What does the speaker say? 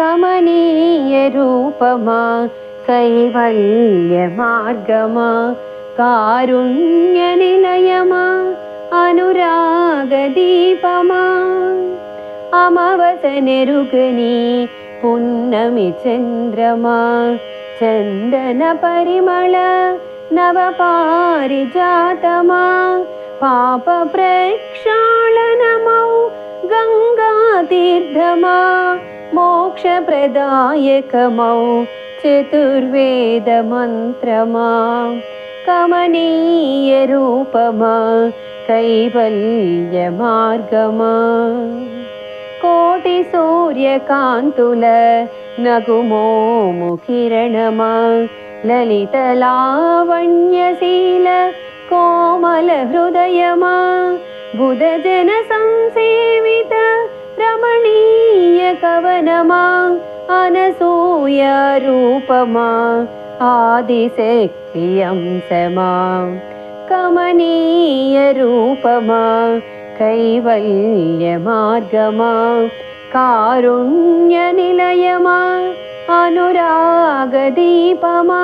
കമനീയരൂപമാ കൈവല്യമാർഗമാ കാരുണ്യനിലയമാ അനുരാഗദീപമാ. അമവസനെരുകനീ പുന്നമി ചന്ദ്രമാ ചന്ദന പരിമള നവപാരിജാതമാ. പാപ പ്രക്ഷാളനമൗ ഗംഗാതീർത്ഥമാ. मोक्षप्रदायकमौ चतुर्वेदमन्त्रमा कमनीयरूपमा कैवल्यमार्गमा कोटिसूर्यकान्तुल नगुमोमुकिरणमा ललितलावण्यशील कोमलहृदयमा बुधजनसंसेवित रमणीयकवनमा अनसूयरूपमा आदिशक्तियंसमा कमनीयरूपमा कैवल्यमार्गमा? कारुण्यनिलयमा? अनुरागदीपमा